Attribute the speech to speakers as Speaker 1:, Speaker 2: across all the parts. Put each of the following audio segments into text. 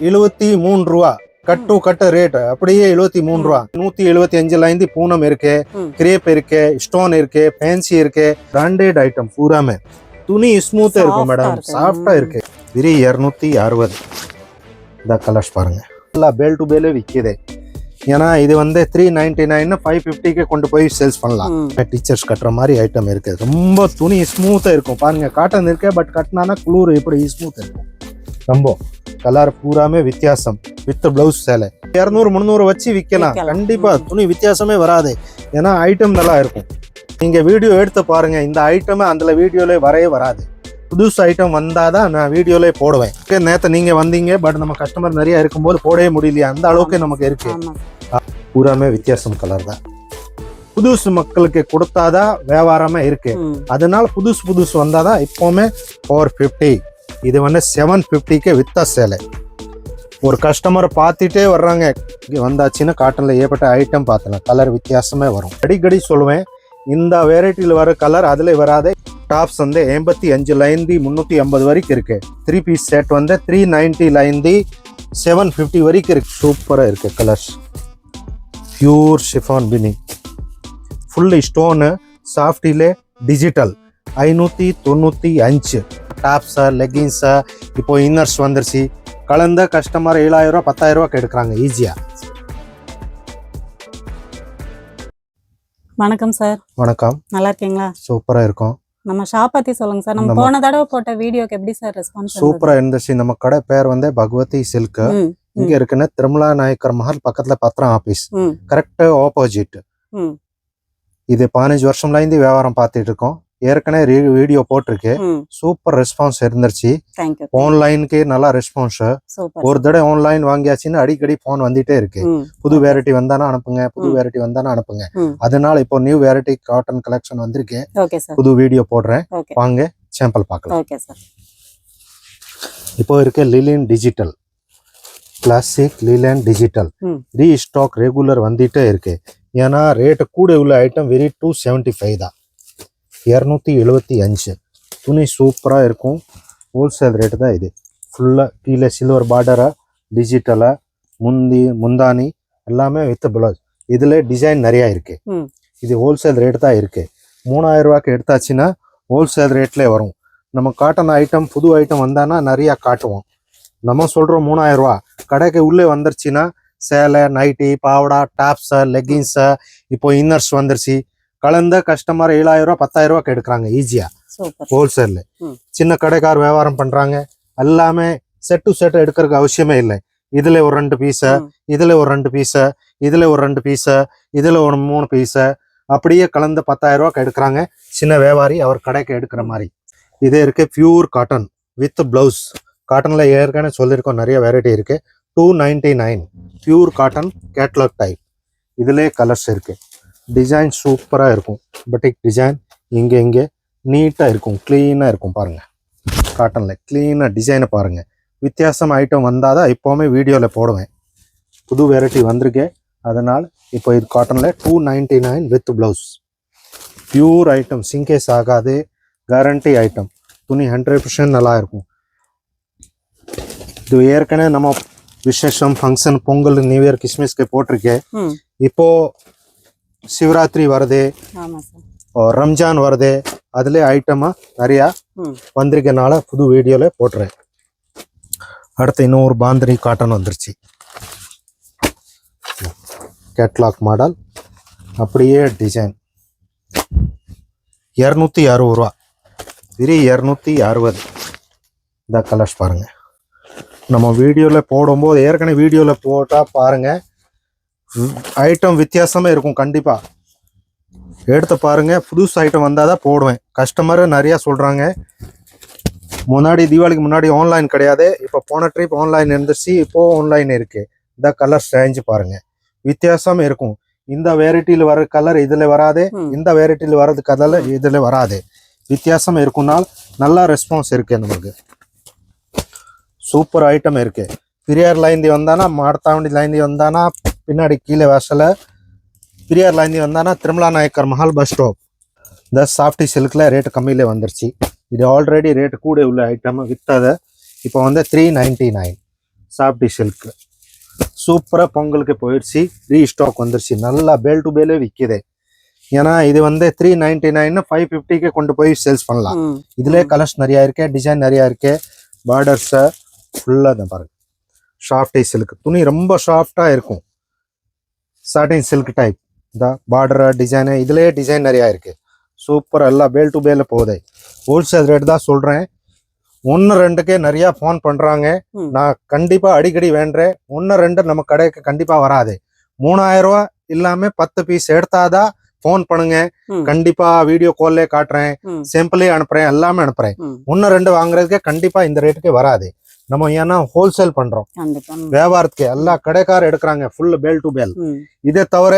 Speaker 1: எழுபத்தி மூணு ரூபா. கட் டு கட் ரேட் அப்படியே எழுபத்தி மூணு ரூபா. நூத்தி எழுபத்தி அஞ்சுல இருந்து பூனம் இருக்கு. கிரேப் இருக்கு ஸ்டோன் இருக்கு ஃபேன்சி இருக்கு. பிராண்டட் ஐட்டம் பூராமே. துணி ஸ்மூத்தா இருக்கும் மேடம். சாஃப்டா. இருக்கு. வெரி இரநூத்தி அறுபது. இந்த கலர்ஸ் பாருங்க. நல்லா பேல் டு பேலே விற்கிது ஏன்னா இது வந்து த்ரீ நைன்டி நைன் ஃபைவ் ஃபிஃப்டிக்கு கொண்டு போய் சேல்ஸ் பண்ணலாம். டீச்சர்ஸ் கட்டுற மாதிரி ஐட்டம் இருக்கு. ரொம்ப துணி ஸ்மூத்தா இருக்கும். பாருங்க காட்டன் இருக்கு பட் கட்டினானா குளிர் எப்படி ஸ்மூத் இருக்கும். ரொம்ப கலர் பூராமே வித்தியாசம். வித் பிளவுஸ் சேலை. இரநூறு முந்நூறு வச்சு விற்கலாம்
Speaker 2: விக்கலாம்.
Speaker 1: கண்டிப்பா
Speaker 2: ம்.
Speaker 1: துணி வித்தியாசமே வராது. ஏன்னா ஐட்டம் நல்லா இருக்கும். நீங்க வீடியோ எடுத்து பாருங்க. இந்த ஐட்டமே அந்த வீடியோல வரவே வராது. புதுசு ஐட்டம் வந்தாதான் நான் வீடியோல போடுவேன். Okay, நேத்து நீங்க வந்தீங்க பட் நம்ம கஸ்டமர் நிறைய இருக்கும்போது போடவே முடியலையா. அந்த அளவுக்கு நமக்கு இருக்கு.
Speaker 2: ஆமா.
Speaker 1: பூராமே வித்தியாசம் கலர் தான். புதுசு மக்களுக்கு கொடுத்தாதான் வியாபாரமே இருக்கு.
Speaker 2: ம்.
Speaker 1: அதனால புதுசு புதுசு வந்தாதான் இப்போவுமே ஃபோர் ஃபிஃப்டி இது வந்து செவன் ஃபிஃப்டிக்கு வித்த சேலை. ஒரு கஸ்டமர் பார்த்துட்டே வர்றாங்க. இங்கே வந்தாச்சுன்னா காட்டனில் ஏற்பட்ட ஐட்டம் பார்த்தலாம் கலர் வித்தியாசமே வரும். அடிக்கடி சொல்லுவேன் இந்த வெரைட்டியில் வர கலர் அதில் வராத. டாப்ஸ் வந்து எண்பத்தி அஞ்சுலேருந்து முந்நூற்றி ஐம்பது வரைக்கும் இருக்குது த்ரீ பீஸ் செட் வந்து த்ரீ நைன்ட்டிலேருந்து செவன் ஃபிஃப்டி வரைக்கும் இருக்குது சூப்பராக இருக்குது கலர்ஸ் பியூர் ஷிஃபான் பினிங் ஃபுல்லு ஸ்டோனு சாஃப்டிலே டிஜிட்டல் ஐநூற்றி தொண்ணூற்றி அஞ்சு. டாப்ஸா லெகின்ஸா இப்போ இன்னர்ஸ் வந்துருச்சு. கலந்த கஸ்டமர் ஏழாயிரம் ரூபா பத்தாயிரம் ரூபாய்க்கு எடுக்கிறாங்க ஈஸியாக
Speaker 2: வணக்கம் சார்.
Speaker 1: வணக்கம்.
Speaker 2: நல்லா இருக்கீங்களா?
Speaker 1: சூப்பராக இருக்கும்.
Speaker 2: நம்ம ஷாப் பத்தி சொல்லுங்க சார். நம்ம போன தடவை போட்ட வீடியோக்கு எப்படி சார் ரெஸ்பான்ஸ்
Speaker 1: சூப்பராக இருந்துச்சு. நம்ம கடை பேர் வந்து பகவதி சில்க். இங்க இருக்குன்னு திருமலா நாயக்கர் மஹால் பக்கத்துல பத்திரம் ஆபீஸ். கரெக்ட் ஆப்போசிட் இது பதினஞ்சு வருஷம்ல இருந்து வியாபாரம் பார்த்துட்டு இருக்கோம். ஏற்கனவே வீடியோ போட்டிருக்கு. சூப்பர் ரெஸ்பான்ஸ் இருந்துச்சு
Speaker 2: தேங்க்யூ
Speaker 1: ஆன்லைனுக்கு நல்லா ரெஸ்பான்ஸ் ஒரு தடவை ஆன்லைன் வாங்கியாச்சுன்னு அடிக்கடி ஃபோன் வந்துட்டே இருக்கு. புது வெரைட்டி வந்தானா அனுப்புங்க புது. வெரைட்டி வந்தானா அனுப்புங்க. அதனால இப்போ நியூ வெரைட்டி காட்டன் கலெக்ஷன் வந்திருக்கு. புது வீடியோ போடுறேன். வாங்க சாம்பிள் பார்க்கலாம். இப்போ இருக்க Lilian digital classic Lilian digital. Restock regular வந்துட்டே இருக்கு. ஏன்னா ரேட்டு கூட உள்ள item very two seventy five தான். இரநூத்தி எழுபத்தி அஞ்சு. துணி சூப்பராக இருக்கும். ஹோல்சேல் ரேட்டு தான் இது. ஃபுல்லாக கீழே சில்வர் பார்டரா டிஜிட்டலா முந்தி முந்தானி எல்லாமே வித் பிளவுஸ் இதில் டிசைன் நிறையா இருக்கு.
Speaker 2: ம்.
Speaker 1: இது ஹோல்சேல் ரேட் தான் இருக்கு. மூணாயிரம் ரூபாய்க்கு எடுத்தாச்சுன்னா ஹோல்சேல் ரேட்லேயே வரும். நம்ம காட்டன் ஐட்டம் புது ஐட்டம் வந்தானா நிறையா காட்டுவோம். நம்ம சொல்கிறோம் மூணாயிரம் ரூபா கடைக்கு உள்ளே வந்துருச்சுன்னா சேலை நைட்டி பாவடா டாப்ஸு லெகின்ஸு இப்போ இன்னர்ஸ் வந்துருச்சு. கலந்த கஸ்டமர் ஏழாயிரம் ரூபா பத்தாயிரம் ரூபாய்க்கு எடுக்கிறாங்க
Speaker 2: சூப்பர்.
Speaker 1: ஹோல்சேலில். சின்ன கடைக்கார் வியாபாரம் பண்ணுறாங்க எல்லாமே செட் டு செட் எடுக்கிறதுக்கு அவசியமே இல்லை. இதில் ஒரு ரெண்டு பீஸு. இதில் ஒரு ரெண்டு பீஸு இதில் ஒரு ரெண்டு பீஸு இதில் ஒரு மூணு பீஸு அப்படியே கலந்து பத்தாயிரம் ரூபாய்க்கு எடுக்கிறாங்க சின்ன வியாபாரி அவர் கடைக்கு எடுக்கிற மாதிரி. இதே இருக்கு பியூர் காட்டன் வித் பிளவுஸ் காட்டனில் ஏற்கனவே சொல்லியிருக்கோம் நிறைய வெரைட்டி இருக்கு. Two ninety nine pure cotton catalogue type இதிலே கலர்ஸ் இருக்கு. டிசைன் சூப்பராக இருக்கும். பட்டிக் டிசைன் இங்கே இங்கே நீட்டாக இருக்கும். க்ளீனாக இருக்கும் பாருங்க. காட்டனில் க்ளீனாக டிசைனை பாருங்க. வித்தியாசம் ஐட்டம் வந்தால் தான் இப்போவுமே வீடியோவில் போடுவேன். புது வெரைட்டி வந்திருக்கு. அதனால் இப்போ இது காட்டனில் two ninety nine with blouse pure item சிங்கேஸ் ஆகாது. கேரண்டி ஐட்டம் துணி ஹண்ட்ரட் பர்சன்ட் நல்லா இருக்கும். இது ஏற்கனவே நம்ம விசேஷம் ஃபங்க்ஷன் பொங்கல் நியூ இயர் கிறிஸ்மஸ்க்கு போட்டிருக்கேன்.
Speaker 2: ம்.
Speaker 1: இப்போ சிவராத்திரி வருது ரம்ஜான் வருது அதுல ஐட்டமா நிறையா வந்திருக்கனால புது வீடியோல போட்டுறேன். அடுத்து இன்னொரு பாந்திரி காட்டன் வந்துருச்சு. கேட்லாக் மாடல் அப்படியே டிசைன் இரநூத்தி அறுபது ரூபா. வெறும் இரநூத்தி அறுபது. இந்த கலர்ஸ் பாருங்க. நம்ம வீடியோவில் போடும்போது ஏற்கனவே வீடியோவில் போட்டால் பாருங்க. ஐட்டம் வித்தியாசமே இருக்கும் கண்டிப்பாக எடுத்து பாருங்க புதுசு ஐட்டம் வந்தால் தான் போடுவேன். கஸ்டமர் நிறையா சொல்கிறாங்க முன்னாடி தீபாவளிக்கு முன்னாடி ஆன்லைன் கிடையாது. இப்போ போன ட்ரிப் ஆன்லைன் இருந்துச்சு இப்போ ஆன்லைன் இருக்கு. இந்த கலர் ரேஞ்சு பாருங்க. வித்தியாசம் இருக்கும். இந்த வெரைட்டியில் வர கலர் இதில் வராது. இந்த வெரைட்டியில் வர்றது கலர் இதில் வராது. வித்தியாசம் இருக்கும்னால் நல்லா ரெஸ்பான்ஸ் இருக்கு நமக்கு சூப்பர் ஐட்டம் இருக்கு. பெரியார் லைந்தி வந்தானா மாடத்தாவண்டி லைந்தி வந்தானா பின்னாடி கீழே வாசல. பெரியார் லைந்தி வந்தானா திருமலா நாயக்கர் மஹால் பஸ் ஸ்டாப் இந்த சாஃப்டி சில்கில் ரேட் கம்மியிலே வந்துருச்சு. இது ஆல்ரெடி ரேட் கூட உள்ள ஐட்டம் விற்றதை இப்போ வந்து three ninety nine softy silk சூப்பராக பொங்கலுக்கு போயிடுச்சு ரீஸ்டாக் வந்துருச்சு. நல்லா பேல் டு பேலே விற்கிது ஏன்னா இது வந்து த்ரீ நைன்டி நைன் ஃபைவ் ஃபிஃப்டிக்கு கொண்டு போய் சேல்ஸ் பண்ணலாம். இதுலேயே கலர்ஸ் நிறையா இருக்கு டிசைன் நிறையா இருக்கு பார்டர்ஸை ஃபுல்லாக தான் பாருங்க. சாஃப்டி சில்க் துணி ரொம்ப சாஃப்டாக இருக்கும். சாட்டின் சில்க் டைப் இந்த பார்டர் டிசைனு இதுலேயே டிசைன் நிறையா இருக்கு. சூப்பர் எல்லாம் பேல் டு பேல போகுது. ஹோல்சேல் ரேட் தான் சொல்கிறேன் ஒன்று ரெண்டுக்கே நிறையா ஃபோன் பண்ணுறாங்க. நான் கண்டிப்பாக அடிக்கடி வேண்டுறேன் ஒன்று ரெண்டு நம்ம கடைக்கு கண்டிப்பாக வராது. மூணாயிரம் ரூபா இல்லாமல் பத்து பீஸ் எடுத்தாதான் ஃபோன் பண்ணுங்க. கண்டிப்பா வீடியோ கால்லே காட்டுறேன். சாம்பிளே அனுப்புறேன். எல்லாமே அனுப்புறேன்.
Speaker 2: ம்.
Speaker 1: ஒன்று ரெண்டு வாங்குறதுக்கே கண்டிப்பா இந்த ரேட்டுக்கு வராது. நம்ம ஏன்னா ஹோல்சேல் பண்றோம். வியாபாரத்துக்கு எல்லா கடைக்காரர் எடுக்கிறாங்க ஃபுல் பேல் டு பேல். இதை தவிர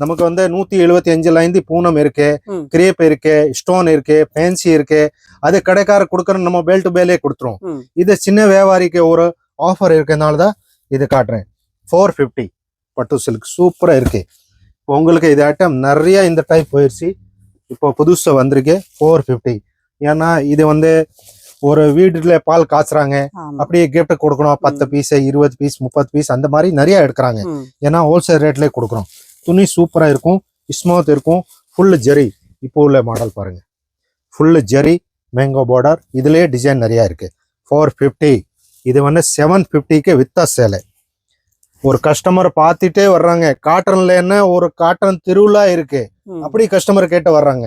Speaker 1: நமக்கு வந்து நூத்தி எழுபத்தி அஞ்சுல இருந்து பூனம் இருக்கு. கிரேப் இருக்கு ஸ்டோன் இருக்கு ஃபேன்சி இருக்கு அது கடைக்காரர் கொடுக்குற நம்ம பேல் டு பேலே கொடுத்துரும். இது சின்ன வியாபாரிக்கு ஒரு ஆஃபர் இருக்கிறதுனால தான் இது காட்டுறேன் ஃபோர் ஃபிஃப்டி பட்டு சில்க் சூப்பரா இருக்கு உங்களுக்கு இது ஐட்டம் நிறைய இந்த டைப் போயிடுச்சு இப்போ புதுசா வந்திருக்கு ஃபோர் ஃபிஃப்டி ஏன்னா இது வந்து ஒரு வீட்டுல பால் காய்ச்சுறாங்க
Speaker 2: ஆமா.
Speaker 1: அப்படியே கிஃப்ட் கொடுக்கணும் பத்து பீஸ் இருபது பீஸ் முப்பது பீஸ் அந்த மாதிரி நிறைய எடுக்கிறாங்க. ஏன்னா ஹோல்சேல் ரேட்லேயே கொடுக்குறோம். துணி சூப்பராக இருக்கும் ஸ்மூத் இருக்கும் ஃபுல் ஜெரி இப்போ உள்ள மாடல் பாருங்க. ஃபுல் ஜெரி மேங்கோ பார்டர் இதுலேயே டிசைன் நிறையா இருக்கு. ஃபோர் ஃபிஃப்டி இது வந்து செவன் ஃபிஃப்டிக்கு வித்தா சேலை. ஒரு கஸ்டமர் பார்த்துட்டே வர்றாங்க. காட்டன்ல என்ன? ஒரு காட்டன் திருவிழா இருக்கு. அப்படி கஸ்டமர் கேட்டு வர்றாங்க.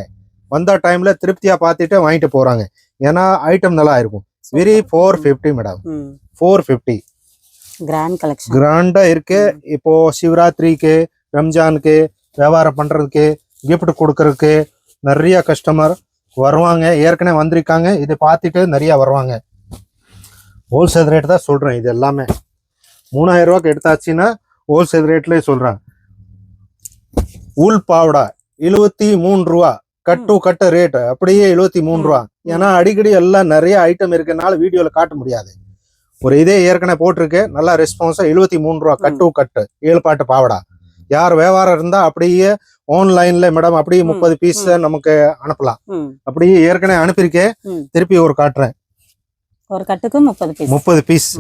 Speaker 1: வந்த டைம்ல திருப்தியா பார்த்துட்டு வாங்கிட்டு போறாங்க. ஏன்னா ஐட்டம் நல்லா இருக்கும். Very four fifty madam. Four fifty
Speaker 2: grand collection
Speaker 1: கிராண்டா இருக்கு. இப்போ சிவராத்திரிக்கு ரம்ஜானுக்கு வியாபாரம் பண்றதுக்கு gift கொடுக்கறதுக்கு நிறைய கஸ்டமர் வருவாங்க. ஏற்கனவே வந்திருக்காங்க. இதை பார்த்துட்டு நிறைய வருவாங்க. ஹோல்சேல் ரேட் தான் சொல்றேன் இது எல்லாமே. மூணாயிரம் ரூபாய்க்கு எடுத்தாச்சுன்னா ஹோல்சேல் ரேட்லயே சொல்றேன். உள் பாவடா எழுபத்தி மூணு ரூபா. கட்டு கட்டு ரேட் அப்படியே எழுபத்தி மூணு ரூபா. ஏன்னா அடிக்கடி எல்லாம் நிறைய ஐட்டம் இருக்கனால வீடியோல காட்ட முடியாது. ஒரு இதே ஏற்கனவே போட்டிருக்கு நல்லா ரெஸ்பான்ஸா எழுபத்தி மூணு ரூபா. கட்டு கட்டு ஏழு பாட்டு பாவடா. யார் வியாபாரம் இருந்தா அப்படியே ஆன்லைன்ல மேடம் அப்படியே முப்பது பீஸ் நமக்கு அனுப்பலாம். அப்படியே ஏற்கனவே அனுப்பியிருக்கேன். திருப்பி ஒரு காட்டுறேன்.
Speaker 2: ஒரு கட்டுக்கு முப்பது பீஸ்
Speaker 1: முப்பது பீஸ்.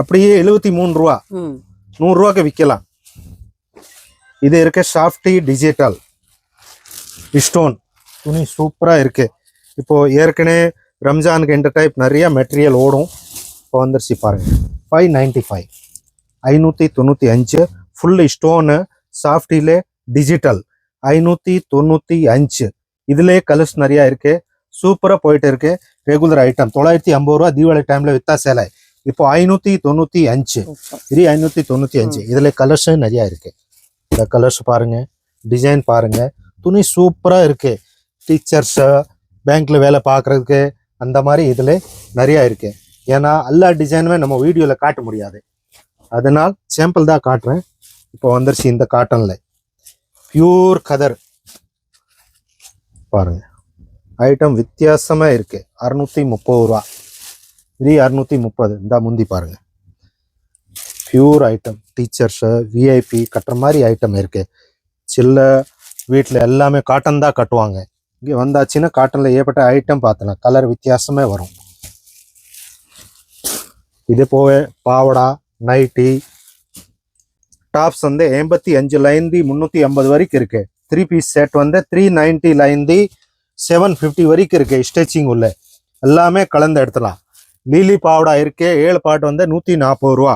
Speaker 1: அப்படியே எழுபத்தி மூணு ரூபா. நூறு ரூபாய்க்கு விற்கலாம் இது இருக்க சாஃப்டி டிஜிட்டல் ஸ்டோன் துணி சூப்பரா இருக்கு. இப்போ ஏற்கனவே ரம்ஜானுக்கு இந்த டைப் நிறைய மெட்டீரியல் ஓடும். இப்போ வந்துருச்சு பாருங்க. ஃபைவ் நைன்டி ஃபைவ் ஐநூற்றி தொண்ணூற்றி அஞ்சு ஃபுல் ஸ்டோனு சாஃப்டிலே டிஜிட்டல் ஐநூற்றி தொண்ணூற்றி அஞ்சு. இதுலேயே கலர்ஸ் நிறையா இருக்கு. சூப்பராக போயிட்டு இருக்கு. ரெகுலர் ஐட்டம் தொள்ளாயிரத்தி ஐம்பது ரூபா தீபாவளி டைம்ல வித்தா சேலை. இப்போ ஐநூற்றி தொண்ணூற்றி அஞ்சு. இது ஐநூற்றி தொண்ணூற்றி அஞ்சு. இதில் கலர்ஸ் நிறையா இருக்கு. இந்த கலர்ஸ் பாருங்க. டிசைன் பாருங்க. துணி சூப்பராக இருக்கு. டீச்சர்ஸ் பேங்க்கில் வேலை பார்க்குறதுக்கு அந்த மாதிரி இதில் நிறையா இருக்குது ஏன்னா எல்லா டிசைனுமே நம்ம வீடியோவில் காட்ட முடியாது. அதனால் சாம்பிள் தான் காட்டுறேன். இப்போ வந்துருச்சு இந்த காட்டனில். பியூர் கதர் பாருங்க. ஐட்டம் வித்தியாசமாக இருக்குது அறநூற்றி முப்பது ரூபா. இது அறநூற்றி முப்பது. இந்த முந்தி பாருங்கள் பியூர் ஐட்டம் டீச்சர்ஸு விஐபி கட்டுற மாதிரி ஐட்டம் இருக்குது சில்ல வீட்டில் எல்லாமே காட்டன் தான் கட்டுவாங்க. இங்கே வந்தாச்சுன்னா காட்டனில் ஏற்பட்ட ஐட்டம் பார்த்தலாம் கலர் வித்தியாசமே வரும். இது போக பாவடா நைட்டி டாப்ஸ் வந்து எண்பத்தி அஞ்சுலேருந்து முந்நூற்றி ஐம்பது வரைக்கும் இருக்குது த்ரீ பீஸ் செட் வந்து த்ரீ நைன்ட்டிலேருந்து செவன் ஃபிஃப்டி வரைக்கும் இருக்குது ஸ்டிச்சிங் உள்ள. எல்லாமே கலந்து எடுத்துலாம். லீலி பாவடா இருக்கே. ஏழு பாட்டு வந்து நூற்றி நாற்பது ரூபா.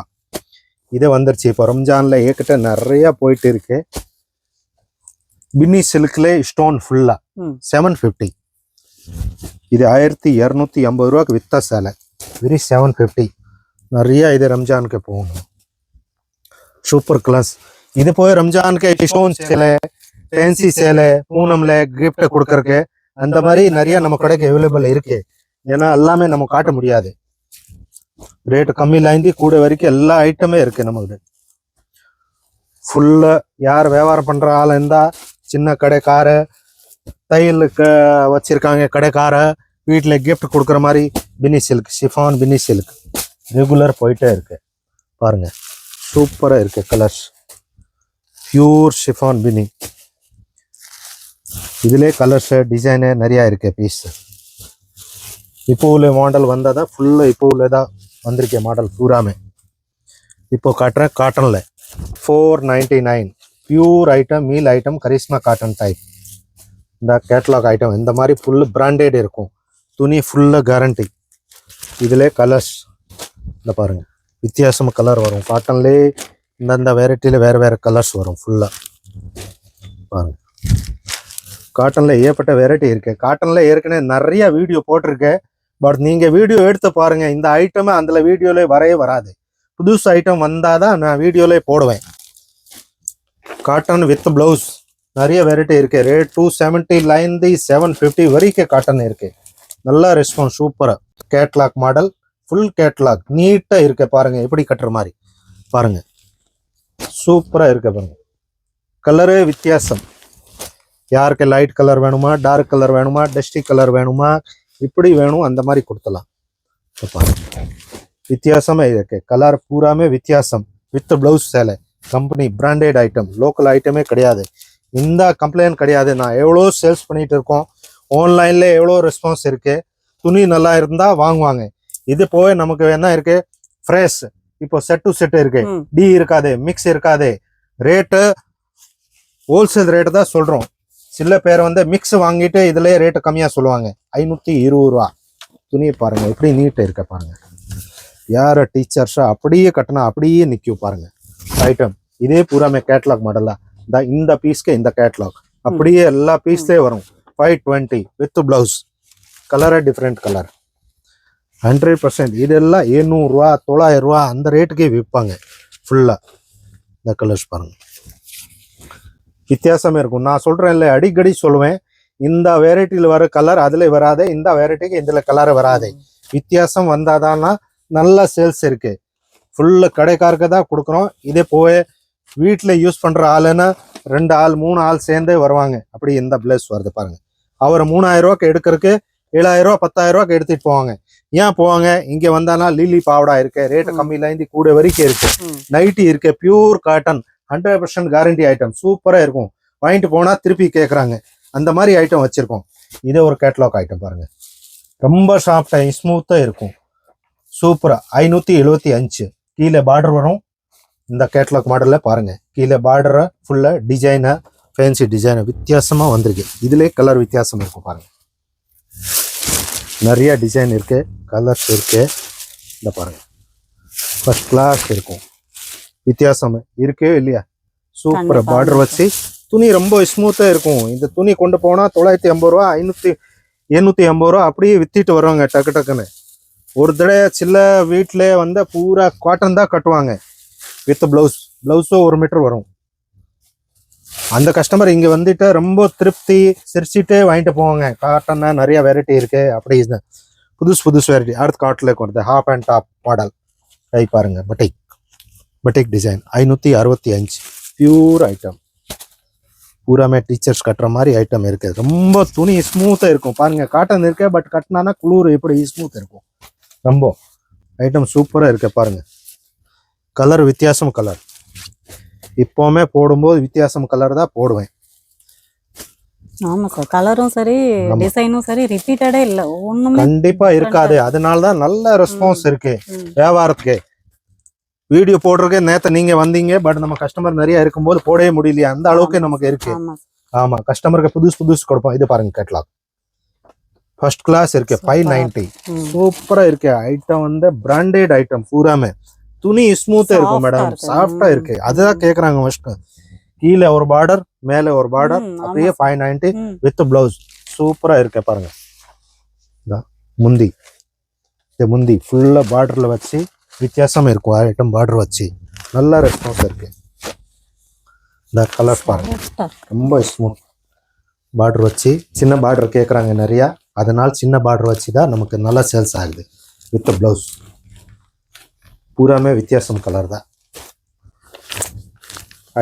Speaker 1: இது வந்துருச்சு. இப்போ ரம்ஜானில் ஏக்கிட்ட நிறையா போயிட்டு இருக்குது பின்னி சில்க்ல ஸ்டோன் ஃபுல்லா. செவன் ஃபிஃப்டி இது ஆயிரத்தி இரநூத்தி ஐம்பது ரூபாய்க்கு வித்தா சேலை. வெரி செவன் ஃபிஃப்டி நிறைய இது ரம்ஜானுக்கு போகணும். சூப்பர் கிளாஸ் இது போய் ரம்ஜானுக்கு ஸ்டோன் சேலை ஃபேன்சி சேலை பூனம்ல gift கொடுக்கறக்கு அந்த மாதிரி நிறைய நம்ம கடைக்கு அவைலபிள் இருக்கு. ஏன்னா எல்லாமே நம்ம காட்ட முடியாது. ரேட் கம்மியிலேருந்து கூட வரைக்கும் எல்லா ஐட்டமே இருக்கு நம்மகிட்ட ஃபுல்லா யார் வியாபாரம் பண்ற ஆள் இருந்தா சின்ன கடைக்கார தையலுக்கு வச்சுருக்காங்க கடைக்கார வீட்டில் கிஃப்ட் கொடுக்குற மாதிரி Binny silk chiffon Binny silk regular போயிட்டே இருக்கு. பாருங்கள் சூப்பராக இருக்குது கலர்ஸ் பியூர் ஷிஃபான் பினி இதிலே கலர்ஸு டிசைனு நிறையா இருக்கு பீஸு இப்போ உள்ள மாடல் வந்தால் தான் ஃபுல்லாக இப்போ தான் வந்திருக்கேன் மாடல் பூராமே. இப்போ காட்டுறேன் காட்டனில் four ninety nine pure item mill item Karishma cotton type இந்த கேட்லாக் ஐட்டம் இந்த மாதிரி ஃபுல்லு பிராண்டட் இருக்கும். துணி ஃபுல்லாக கேரண்டி இதிலே கலர்ஸ் இந்த பாருங்கள் வித்தியாசமாக கலர் வரும். காட்டன்லேயே இந்தந்த வெரைட்டியில் வேறு வேறு கலர்ஸ் வரும் ஃபுல்லாக பாருங்கள் காட்டனில் ஏகப்பட்ட வெரைட்டி இருக்குது காட்டனில் ஏற்கனவே நிறையா வீடியோ போட்டிருக்கேன். பட் நீங்கள் வீடியோ எடுத்து பாருங்கள் இந்த ஐட்டமே அதில் வீடியோவில் வரவே வராது. புதுசு ஐட்டம் வந்தால் தான் நான் வீடியோலே போடுவேன். காட்டன் வித் ப்ளவுஸ் நிறைய வெரைட்டி இருக்குது ரேட் டூ செவன்ட்டி லைன்து செவன் ஃபிஃப்டி வரைக்கும் காட்டன் இருக்குது நல்லா ரெஸ்பான்ஸ் சூப்பராக கேட்லாக் மாடல் ஃபுல் கேட்லாக் நீட்டாக இருக்க பாருங்கள் எப்படி கட்டுற மாதிரி. பாருங்கள் சூப்பராக இருக்க பாருங்கள் கலரே வித்தியாசம். யாருக்கு லைட் கலர் வேணுமா டார்க் கலர் வேணுமா டஸ்டி கலர் வேணுமா இப்படி வேணும் அந்த மாதிரி கொடுத்தலாம். பாருங்கள் வித்தியாசமே இருக்கு. கலர் பூராமே வித்தியாசம். வித் ப்ளவுஸ் சேலை. கம்பெனி பிராண்டட் ஐட்டம் லோக்கல் ஐட்டமே கிடையாது. இந்த கம்ப்ளைண்ட் கிடையாது. நான் எவ்வளோ சேல்ஸ் பண்ணிட்டு இருக்கோம். ஆன்லைன்ல எவ்வளோ ரெஸ்பான்ஸ் இருக்கு. துணி நல்லா இருந்தா வாங்குவாங்க. இது போய் நமக்கு என்ன இருக்கு? ஃப்ரெஷ் இப்போ செட் டு செட் இருக்கு. டி இருக்காது மிக்ஸ் இருக்காது. ரேட்டு ஹோல்சேல் ரேட்டு தான் சொல்றோம். சில பேர் வந்து மிக்ஸ் வாங்கிட்டு இதுலயே ரேட்டு கம்மியா சொல்லுவாங்க. ஐநூத்தி இருபது ரூபா. துணியை பாருங்க எப்படி நீட் இருக்க பாருங்க. யார டீச்சர்ஸா அப்படியே கட்டினா அப்படியே நிற்கும் பாருங்க. ஐட்டம் இதே பூராமே கேட்லாக் மாடலா இந்த இந்த பீஸ்க்கு இந்த கேட்லாக் அப்படியே எல்லா பீஸ்லேயே வரும். ஃபைவ் டுவெண்ட்டி வித் பிளவுஸ் கலரே டிஃப்ரெண்ட் கலர் ஹண்ட்ரட் பர்சன்ட் இதெல்லாம் ஏழ்நூறுரூவா தொள்ளாயிரரூவா அந்த ரேட்டுக்கே விற்பாங்க ஃபுல்லாக இந்த கலர்ஸ் பாருங்கள் வித்தியாசமே இருக்கும். நான் சொல்கிறேன் இல்லை அடிக்கடி சொல்லுவேன். இந்த வெரைட்டியில் வர கலர் அதில் வராது. இந்த வெரைட்டிக்கு இதில் கலர் வராதே. வித்தியாசம் வந்தாதான்னா நல்ல சேல்ஸ் இருக்குது ஃபுல்லு கடைக்காருக்கு தான் கொடுக்குறோம் இதே போய் வீட்டில் யூஸ் பண்ணுற ஆளுன்னா ரெண்டு ஆள் மூணு ஆள் சேர்ந்தே வருவாங்க. அப்படி இந்த பிளஸ் வருது பாருங்க. அவர் மூணாயிரம் ரூபாய்க்கு எடுக்கிறதுக்கு பத்தாயிரம் ரூபாய்க்கு எடுத்துட்டு போவாங்க. ஏன் போவாங்க? இங்க வந்தானா லில்லி பாவடா இருக்கு ரேட்டு
Speaker 2: ம்.
Speaker 1: கம்மியில இருந்து கூட வரைக்கும் இருக்கு. நைட்டி இருக்கு pure cotton hundred percent guarantee item சூப்பரா இருக்கும். வாங்கிட்டு போனா திருப்பி கேக்குறாங்க. அந்த மாதிரி ஐட்டம் வச்சிருக்கோம். இது ஒரு கேட்லாக் ஐட்டம் பாருங்க. ரொம்ப சாஃப்டா ஸ்மூத்தா இருக்கும். சூப்பரா ஐநூத்தி எழுபத்தி அஞ்சு. கீழே பார்டர் வரும். இந்த கேட்லாக் மாடல்ல பாருங்க. கீழே பார்டர் ஃபுல்லா டிசைனர் ஃபேன்சி டிசைனர் வித்தியாசமா வந்திருக்கு. இதுலயே கலர் வித்தியாசம் இருக்கும் பாருங்க. நிறைய டிசைன் இருக்கு. கலர்ஸ் இருக்கு. இந்த பாருங்க. ஃபர்ஸ்ட் கிளாஸ் இருக்கும். வித்தியாசம் இருக்கே இல்லையா? சூப்பர்
Speaker 2: கண்டிப்பா,
Speaker 1: பார்டர். வச்சு துணி ரொம்ப ஸ்மூத்தா இருக்கும். இந்த துணி கொண்டு போனா தொள்ளாயிரத்தி ஐம்பது ரூபா ஐநூத்தி எண்ணூத்தி ஐம்பது ரூபா அப்படியே வித்திட்டு வருவாங்க டக்கு டக்குன்னு. ஒரு தடவை சில வீட்டிலே வந்து பூரா காட்டன் தான் கட்டுவாங்க. வித் பிளவுஸ் பிளவுஸும் ஒரு மீட்டர் வரும். அந்த கஸ்டமர் இங்கே வந்துட்டு ரொம்ப திருப்தி சிரிச்சிட்டே வாங்கிட்டு போவாங்க. காட்டன்னா நிறைய வெரைட்டி இருக்கு. அப்படி புதுசு புதுசு வெரைட்டி அடுத்த காட்டில் கொடுத்து ஹாஃப் அண்ட் டாப் மாடல் கை பாருங்க. பட்டிக் பட்டிக் டிசைன் ஐநூற்றி அறுபத்தி அஞ்சு பியூர் ஐட்டம் பூராமே டீச்சர்ஸ் கட்டுற மாதிரி ஐட்டம் இருக்குது ரொம்ப துணி ஸ்மூத்தாக இருக்கும். பாருங்கள் காட்டன் இருக்கு பட் கட்டினானா குளூர் எப்படி ஸ்மூத் இருக்கும். ரொம்ப. ஐட்டம் சூப்பராக இருக்கு பாருங்க. கலர் வித்தியாசம் கலர் இப்போவுமே போடும்போது வித்தியாசம் கலர் தான் போடுவேன்.
Speaker 2: ஆமா சார் கலரும் சரி. டிசைனும் சரி ரிப்பீட்டடே இல்ல ஒண்ணுமே
Speaker 1: கண்டிப்பா இருக்காது. அதனால தான் நல்ல ரெஸ்பான்ஸ் இருக்கு. வியாபாரத்துக்கு. வீடியோ போடுறதுக்கு நேத்த நீங்க வந்தீங்க பட் நம்ம கஸ்டமர் நிறைய இருக்கும்போது போடவே முடியலையா. அந்த அளவுக்கு நமக்கு இருக்கு.
Speaker 2: ஆமா.
Speaker 1: ஆமா கஸ்டமருக்கு புதுசு புதுசு கொடுப்போம். இது பாருங்க கேட்லாக். ஃபர்ஸ்ட் கிளாஸ் இருக்கு. ஃபைவ் நைன்டி
Speaker 2: ம்.
Speaker 1: சூப்பரா இருக்கு ஐட்டம் வந்து பிராண்டட் ஐட்டம் பூராமே துணி ஸ்மூத்தா இருக்கும் மேடம்
Speaker 2: இருக்கு.
Speaker 1: சாஃப்டா
Speaker 2: ம்.
Speaker 1: இருக்கு அதுதான் கேக்குறாங்க ஃபர்ஸ்ட் கீழே ஒரு பார்டர் மேலே ஒரு பார்டர். அப்படியே ஃபைவ் நைன்டி. வித் பிளவுஸ் சூப்பரா இருக்கு பாருங்க முந்தி இந்த முந்தி ஃபுல்லா பார்டர்ல வச்சு வித்தியாசமா இருக்கும் ஐட்டம் பார்டர் வச்சு நல்ல ரெஸ்பான்ஸ் இருக்கு இந்த கலர் பாருங்க. ரொம்ப ஸ்மூத் பார்டர் வச்சு சின்ன பார்டர் கேட்குறாங்க நிறையா. அதனால் சின்ன பார்டர் வச்சு தான் நமக்கு நல்லா சேல்ஸ் ஆகுது வித் ப்ளவுஸ் பூராமே வித்தியாசம் கலர் தான்.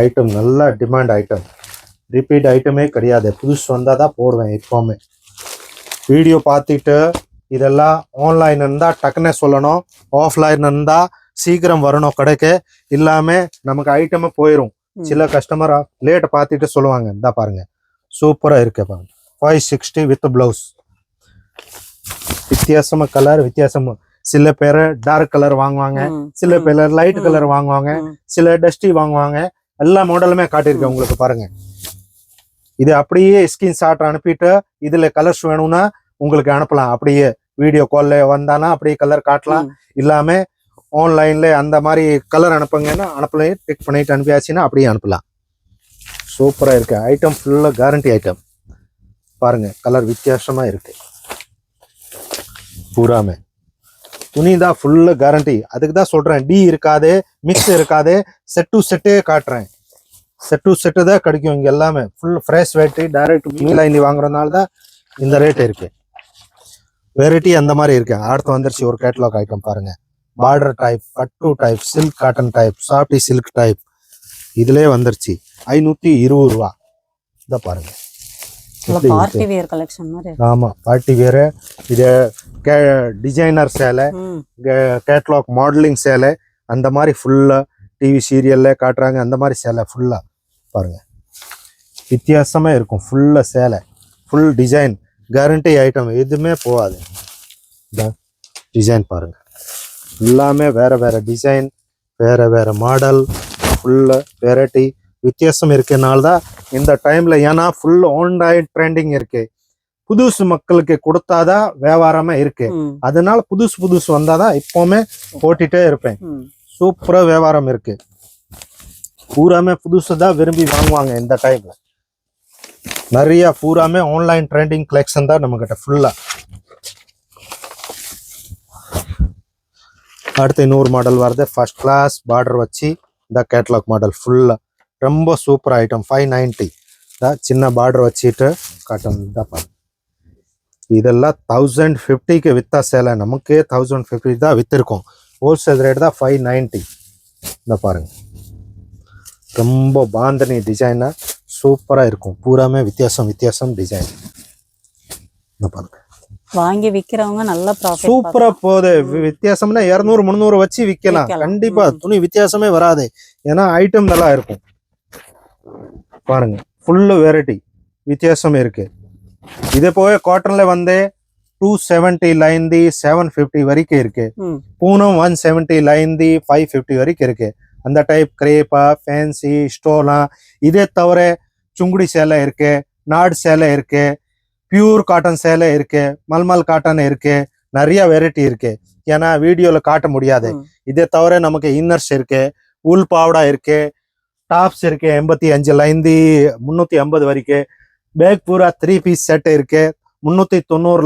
Speaker 1: ஐட்டம் நல்ல டிமாண்ட் ஐட்டம் ரிப்பீட் ஐட்டமே கிடையாது. புதுசு வந்தால் தான் போடுவேன் எப்போவுமே. வீடியோ பார்த்துட்டு இதெல்லாம் ஆன்லைன் இருந்தால் டக்குன்னு சொல்லணும். ஆஃப்லைன் இருந்தால் சீக்கிரம் வரணும் கடைக்கு. இல்லாமல் நமக்கு ஐட்டமே போயிடும். சில கஸ்டமர் லேட் பார்த்துட்டு சொல்லுவாங்க. இந்தா பாருங்க. சூப்பரா இருக்கு பாருங்க. ஃபைவ் சிக்ஸ்டி வித் பிளவுஸ் வித்தியாசமா கலர் வித்தியாசமா. சில பேர் டார்க் கலர் வாங்குவாங்க சில பேர் லைட். கலர் வாங்குவாங்க. சில டஸ்டி வாங்குவாங்க. எல்லா மாடலுமே காட்டியிருக்கேன் உங்களுக்கு பாருங்க. இது அப்படியே ஸ்கின் ஷாட் அனுப்பிட்டு இதுல கலர்ஸ் வேணும்னா உங்களுக்கு அனுப்பலாம். அப்படியே வீடியோ கால்ல வந்தானா அப்படியே கலர் காட்டலாம். இல்லாம ஆன்லைன்ல அந்த மாதிரி கலர் அனுப்புங்கன்னா அனுப்பல டிக் பண்ணிட்டு அனுப்பியாச்சுன்னா அப்படியே அனுப்பலாம். சூப்பராக இருக்கு. ஐட்டம் ஃபுல்லாக கேரண்டி ஐட்டம் பாருங்கள் கலர் வித்தியாசமாக இருக்கு. பூராமே. துணி தான் ஃபுல்லாக கேரண்டி அதுக்கு தான் சொல்கிறேன் டி இருக்காது மிக்ஸ் இருக்காது செட் டு செட்டே காட்டுறேன். செட் டு செட்டு தான் கிடைக்கும் இங்கே எல்லாமே. ஃபுல் ஃப்ரெஷ் வெரைட்டி டைரக்ட் மீலா இந்தி வாங்குறதுனால தான் இந்த ரேட் இருக்குது வெரைட்டி அந்த மாதிரி இருக்கு. அடுத்து வந்துருச்சு ஒரு கேட்லாக் ஐட்டம் பாருங்கள் பார்டர் டைப் கட்டு type silk cotton type softy silk type இதிலே வந்துருச்சு. ஐநூத்தி இருபது ரூபா. இதை பாருங்க. எப்படி இருக்கு?
Speaker 2: பார்ட்டி வியர் கலெக்ஷன் மாதிரி.
Speaker 1: ஆமா பார்ட்டி வேறு. இது கே டிசைனர் சேலை கேட்லாக் மாடலிங் சேலை அந்த மாதிரி ஃபுல்லாக டிவி சீரியல்ல காட்டுறாங்க. அந்த மாதிரி சேலை ஃபுல்லாக பாருங்க. வித்தியாசமாக இருக்கும். ஃபுல்லாக சேலை. ஃபுல் டிசைன் கேரண்டி ஐட்டம் எதுவுமே போகாது. டிசைன் பாருங்க. எல்லாமே வேற வேற டிசைன் வேற வேற மாடல் ஃபுல்லு வெரைட்டி வித்தியாசம் இருக்கனால தான் இந்த டைம்ல ஏன்னா ஃபுல் ஆன்லைன் ட்ரெண்டிங் இருக்கு. புதுசு மக்களுக்கு கொடுத்தாதான் வியாபாரமா இருக்கு. அதனால புதுசு புதுசு வந்தாதான் இப்பவுமே போட்டுட்டே இருப்பேன்.
Speaker 2: ம்.
Speaker 1: சூப்பரா வியாபாரம் இருக்கு. பூராமே புதுசு தான் விரும்பி வாங்குவாங்க இந்த டைம்ல நிறைய பூராமே ஆன்லைன் ட்ரெண்டிங் கலெக்ஷன் தான் நம்ம கிட்ட ஃபுல்லா அடுத்து இன்னொரு மாடல் வருது. ஃபர்ஸ்ட் கிளாஸ் பார்டர் வச்சு இந்த கேட்லாக் மாடல் ஃபுல்லா ரொம்ப சூப்பர் ஐட்டம் ஃபைவ் நைன்டி சின்ன பார்டர் வச்சுட்டு காட்டன் தான் பாருங்க இதெல்லாம் தௌசண்ட் ஃபிஃப்டிக்கு வித்தா சேலை. நமக்கே தௌசண்ட் ஃபிஃப்டி தான் வித்திருக்கோம். ஹோல்சேல் ரேட் தான் ஃபைவ் நைன்ட்டி இந்த பாருங்க. ரொம்ப பாந்தனி டிசைனாக சூப்பராக இருக்கும். பூராமே வித்தியாசம் வித்தியாசம் டிசைன் இந்த பாருங்க.
Speaker 2: வாங்கி விக்கிறவங்க நல்ல ப்ராஃபிட்
Speaker 1: சூப்பரா போகுது. வித்தியாசம்னா இரநூறு முந்நூறு வச்சு விற்கலாம்
Speaker 2: விக்கலாம்.
Speaker 1: கண்டிப்பா
Speaker 2: ம்.
Speaker 1: துணி வித்தியாசமே வராது. ஏன்னா ஐட்டம் நல்லா இருக்கும். பாருங்க. ஃபுல்லு வெரைட்டி வித்தியாசம் இருக்கு. இதே போய் காட்டன்ல வந்து டூ செவன்ட்டி லைந்தி செவன் ஃபிஃப்டி வரைக்கும் இருக்கு. பூனம் ஒன் செவன்ட்டி லைந்தி ஃபைவ் ஃபிஃப்டி வரைக்கும் இருக்கு. அந்த டைப் கிரேப்பா ஃபேன்சி ஸ்டோலாம் இதே தவிர சுங்குடி சேலை இருக்கு நாடு சேலை இருக்கு பியூர் காட்டன் சேலை இருக்கு மல்மல் காட்டன் இருக்கு நிறைய வெரைட்டி இருக்கு. ஏன்னா வீடியோல காட்ட முடியாது. இதே தவிர நமக்கு இன்னர்ஸ் இருக்கு உள் பாவடா இருக்கு டாப்ஸ் இருக்கு எண்பத்தி அஞ்சு முந்நூற்றி ஐம்பது வரைக்கும் பேக் பூரா த்ரீ பீஸ் செட்டு இருக்கு முந்நூற்றி தொண்ணூறு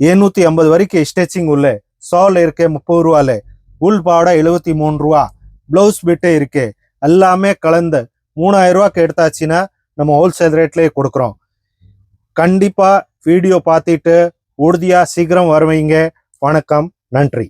Speaker 1: எழுநூற்றி ஐம்பது வரைக்கும் ஸ்டிச்சிங் உள்ள. சால் இருக்கு முப்பது ரூபால. உள் பாவடா எழுபத்தி மூணு ரூபா. ப்ளவுஸ் பிட்டு இருக்கு. எல்லாமே கலந்து மூணாயிரம் ரூபாய்க்கு எடுத்தாச்சுன்னா நம்ம ஹோல்சேல் ரேட்லேயே கொடுக்குறோம். கண்டிப்பாக வீடியோ பார்த்துட்டு உறுதியாக சீக்கிரம் வருவீங்க. வணக்கம் நன்றி.